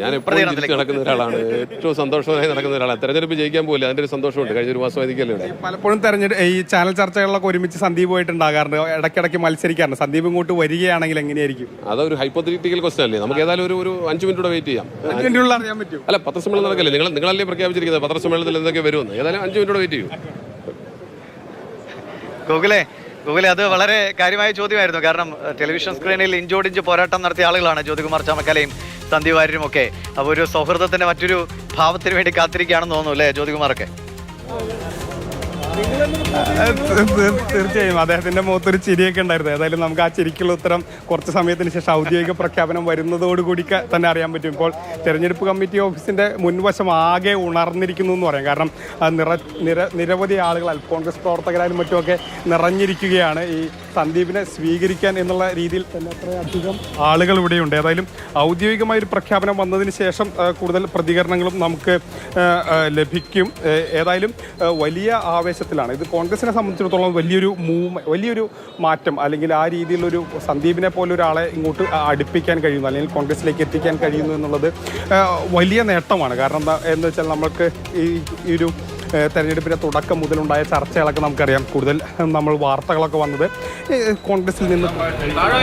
ഞാൻ എപ്പോഴും നടക്കുന്ന ഒരാളാണ്. ഏറ്റവും സന്തോഷമായി നടക്കുന്ന ഒരാളാണ്. തെരഞ്ഞെടുപ്പ് ജയിക്കാൻ പോലും അതിന്റെ ഒരു സന്തോഷമുണ്ട്. കഴിഞ്ഞ ഒരു മാസം ഇവിടെ. പലപ്പോഴും തെരഞ്ഞെടുപ്പ് ഈ ചാനൽ ചർച്ചകളിലൊക്കെ ഒരുമിച്ച് സന്ദീപ് പോയിട്ടുണ്ടാകാറുണ്ട്. ഇടയ്ക്കിടയ്ക്ക് മത്സരിക്കാറുണ്ട്. സന്ദീപ് ഇങ്ങോട്ട് വരികയാണെങ്കിൽ എങ്ങനെയായിരിക്കും? അതൊരു ഹൈപ്പോത്തറ്റിക്കൽ ക്വസ്റ്റൻ അല്ലേ? നമുക്ക് ഏതായാലും ഒരു ഒരു അഞ്ച് മിനിറ്റ് കൂടെ വെയിറ്റ് ചെയ്യാം. അറിയാൻ പറ്റും അല്ല പത്രസമ്മേളനം നടക്കല്ലേ? നിങ്ങൾ നിങ്ങളല്ലേ പ്രഖ്യാപിച്ചിരിക്കുന്നത്? പത്രസമ്മേളനത്തിൽ എന്തൊക്കെ വരുമെന്ന്. ഏതായാലും അഞ്ച് മിനിറ്റ് കൂടെ വെയിറ്റ് ചെയ്യും. ഗൂഗിളെ അത് വളരെ കാര്യമായ ചോദ്യമായിരുന്നു. കാരണം ടെലിവിഷൻ സ്ക്രീനിൽ ഇഞ്ചോടിഞ്ച് പോരാട്ടം നടത്തിയ ആളുകളാണ് ജ്യോതികുമാർ ചാമക്കലയും സന്ദീപ് വാര്യരും ഒക്കെ. അപ്പോൾ ഒരു സൗഹൃദത്തിന്റെ മറ്റൊരു ഭാവത്തിന് വേണ്ടി കാത്തിരിക്കുകയാണെന്ന് തോന്നുന്നു അല്ലേ ജ്യോതികുമാറൊക്കെ? തീർച്ചയായും. അദ്ദേഹത്തിന്റെ മുഖത്തൊരു ചിരിയൊക്കെ ഉണ്ടായിരുന്നു. ഏതായാലും നമുക്ക് ആ ചിരിക്കുള്ള ഉത്തരം കുറച്ച് സമയത്തിന് ശേഷം ഔദ്യോഗിക പ്രഖ്യാപനം വരുന്നതോടുകൂടി തന്നെ അറിയാൻ പറ്റും. ഇപ്പോൾ തെരഞ്ഞെടുപ്പ് കമ്മിറ്റി ഓഫീസിന്റെ മുൻവശം ആകെ ഉണർന്നിരിക്കുന്നു എന്ന് പറയാം. കാരണം നിര നിര നിരവധി ആളുകൾ കോൺഗ്രസ് പ്രവർത്തകരായാലും മറ്റുമൊക്കെ നിറഞ്ഞിരിക്കുകയാണ് ഈ സന്ദീപിനെ സ്വീകരിക്കാൻ എന്നുള്ള രീതിയിൽ തന്നെ അത്രയധികം ആളുകൾ ഇവിടെയുണ്ട്. ഏതായാലും ഔദ്യോഗികമായ ഒരു പ്രഖ്യാപനം വന്നതിന് ശേഷം കൂടുതൽ പ്രതികരണങ്ങളും നമുക്ക് ലഭിക്കും. ഏതായാലും വലിയ ആവേശത്തിലാണ്. ഇത് കോൺഗ്രസിനെ സംബന്ധിച്ചിടത്തോളം വലിയൊരു മൂവ് വലിയൊരു മാറ്റം. അല്ലെങ്കിൽ ആ രീതിയിലൊരു സന്ദീപിനെ പോലെ ഒരാളെ ഇങ്ങോട്ട് അടുപ്പിക്കാൻ കഴിയുന്നു. അല്ലെങ്കിൽ കോൺഗ്രസിലേക്ക് എത്തിക്കാൻ കഴിയുന്നു എന്നുള്ളത് വലിയ നേട്ടമാണ്. കാരണം എന്താ എന്ന് വെച്ചാൽ നമ്മൾക്ക് ഈ ഒരു തെരഞ്ഞെടുപ്പിന്റെ തുടക്കം മുതലുണ്ടായ ചർച്ചകളൊക്കെ നമുക്കറിയാം. കൂടുതൽ നമ്മൾ വാർത്തകളൊക്കെ വന്നത് കോൺഗ്രസിൽ നിന്ന്.